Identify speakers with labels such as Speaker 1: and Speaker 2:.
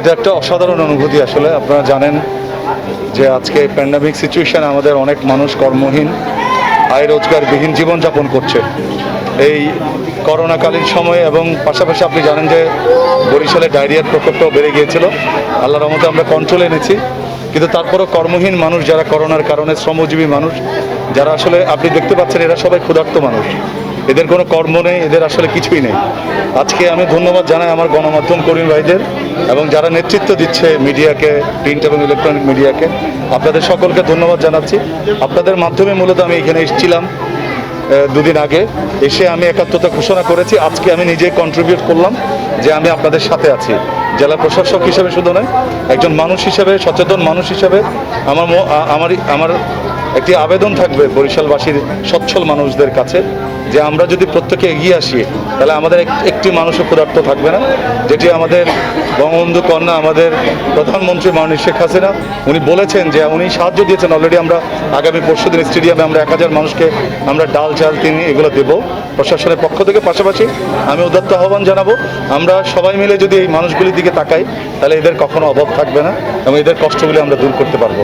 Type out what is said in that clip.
Speaker 1: এটা একটা অসাধারণ অনুভূতি আসলে, আপনারা জানেন যে আজকে প্যান্ডামিক সিচুয়েশন আমাদের অনেক মানুষ কর্মহীন, আয় রোজগারবিহীন জীবনযাপন করছে। এই করোনাকালীন সময়ে এবং পাশাপাশি আপনি জানেন যে বরিশালে ডায়রিয়ার প্রকোপটাও বেড়ে গিয়েছিল। আল্লাহর রহমতে আমরা কন্ট্রোলে এনেছি। কিন্তু তারপরও কর্মহীন মানুষ যারা করোনার কারণে শ্রমজীবী মানুষ, যারা আসলে আপনি দেখতে পাচ্ছেন এরা সবাই ক্ষুধার্ত মানুষ। এদের কোনো কর্ম নেই, এদের আসলে কিছুই নেই। আজকে আমি ধন্যবাদ জানাই আমার গণমাধ্যম কর্মী ভাইদের এবং যারা নেতৃত্ব দিচ্ছে মিডিয়াকে, প্রিন্ট এবং ইলেকট্রনিক মিডিয়াকে, আপনাদের সকলকে ধন্যবাদ জানাচ্ছি। আপনাদের মাধ্যমে মূলত আমি এখানে এসেছিলাম দুদিন আগে। এসে আমি একাত্মতা ঘোষণা করেছি, আজকে আমি নিজে কন্ট্রিবিউট করলাম যে আমি আপনাদের সাথে আছি। জেলা প্রশাসক হিসেবে শুধু নয়, একজন মানুষ হিসেবে, সচেতন মানুষ হিসেবে আমার আমার আমার একটি আবেদন থাকবে বরিশালবাসীর সচ্ছল মানুষদের কাছে যে আমরা যদি প্রত্যেকে এগিয়ে আসি, তাহলে আমাদের একটি মানুষও ক্ষুধার্ত থাকবে না। যেটি আমাদের বঙ্গবন্ধু কন্যা, আমাদের প্রধানমন্ত্রী মাননীয় শেখ হাসিনা, উনি বলেছেন যে উনি সাহায্য দিয়েছেন অলরেডি আমরা আগামী পরশু দিন স্টেডিয়ামে আমরা এক হাজার মানুষকে আমরা ডাল, চাল তিনি এগুলো দেবো। প্রশাসনের পক্ষ থেকে পাশাপাশি আমি উদাত্ত আহ্বান জানাব, আমরা সবাই মিলে যদি এই মানুষগুলির দিকে তাকাই, তাহলে এদের কখনো অভাব থাকবে না এবং এদের কষ্টগুলি আমরা দূর করতে পারব।